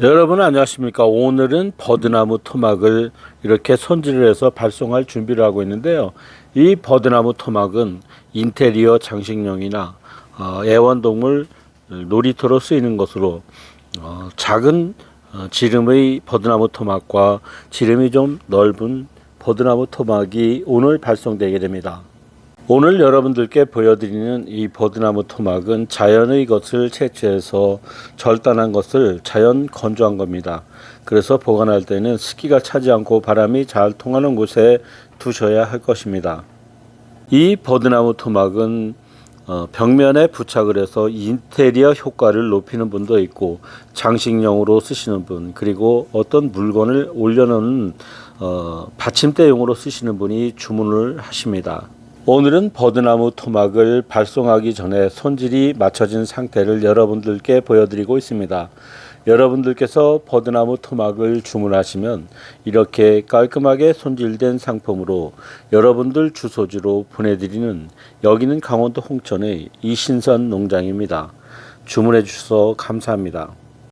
여러분 안녕하십니까? 오늘은 버드나무 토막을 이렇게 손질을 해서 발송할 준비를 하고 있는데요. 이 버드나무 토막은 인테리어 장식용이나 어, 애완동물 놀이터로 쓰이는 것으로 어, 작은 어, 지름의 버드나무 토막과 지름이 좀 넓은 버드나무 토막이 오늘 발송되게 됩니다 오늘 여러분들께 보여드리는 이 버드나무 토막은 자연의 것을 채취해서 절단한 것을 자연 건조한 겁니다. 그래서 보관할 때는 습기가 차지 않고 바람이 잘 통하는 곳에 두셔야 할 것입니다. 이 버드나무 토막은 어, 벽면에 부착을 해서 인테리어 효과를 높이는 분도 있고 장식용으로 쓰시는 분 그리고 어떤 물건을 올려놓는 어, 받침대용으로 쓰시는 분이 주문을 하십니다. 오늘은 버드나무 토막을 발송하기 전에 손질이 마쳐진 상태를 여러분들께 보여드리고 있습니다. 여러분들께서 버드나무 토막을 주문하시면 이렇게 깔끔하게 손질된 상품으로 여러분들 주소지로 보내드리는 여기는 강원도 홍천의 이신선 농장입니다. 주문해 주셔서 감사합니다.